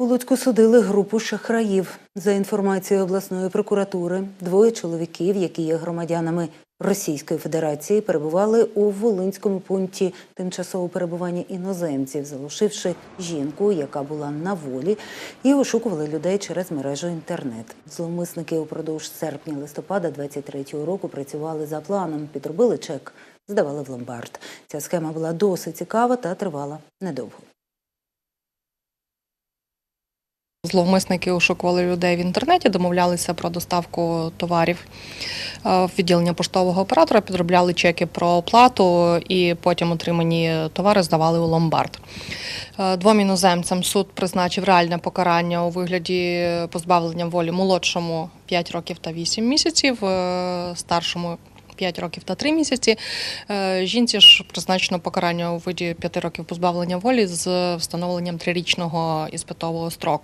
У Луцьку судили групу шахраїв. За інформацією обласної прокуратури, двоє чоловіків, які є громадянами Російської Федерації, перебували у Волинському пункті тимчасового перебування іноземців, залишивши жінку, яка була на волі, і ошукували людей через мережу інтернет. Зловмисники упродовж серпня-листопада 23-го року працювали за планом, підробили чек, здавали в ломбард. Ця схема була досить цікава та тривала недовго. Зловмисники ошукували людей в інтернеті, домовлялися про доставку товарів е, в відділення поштового оператора, підробляли чеки про оплату і потім отримані товари здавали у ломбард. Е, Двом іноземцям суд призначив реальне покарання у вигляді позбавлення волі молодшому 5 років та 8 місяців, е, старшому 5 років та 3 місяці. Жінці ж призначено покарання у виді 5 років позбавлення волі з встановленням трирічного іспитового строку.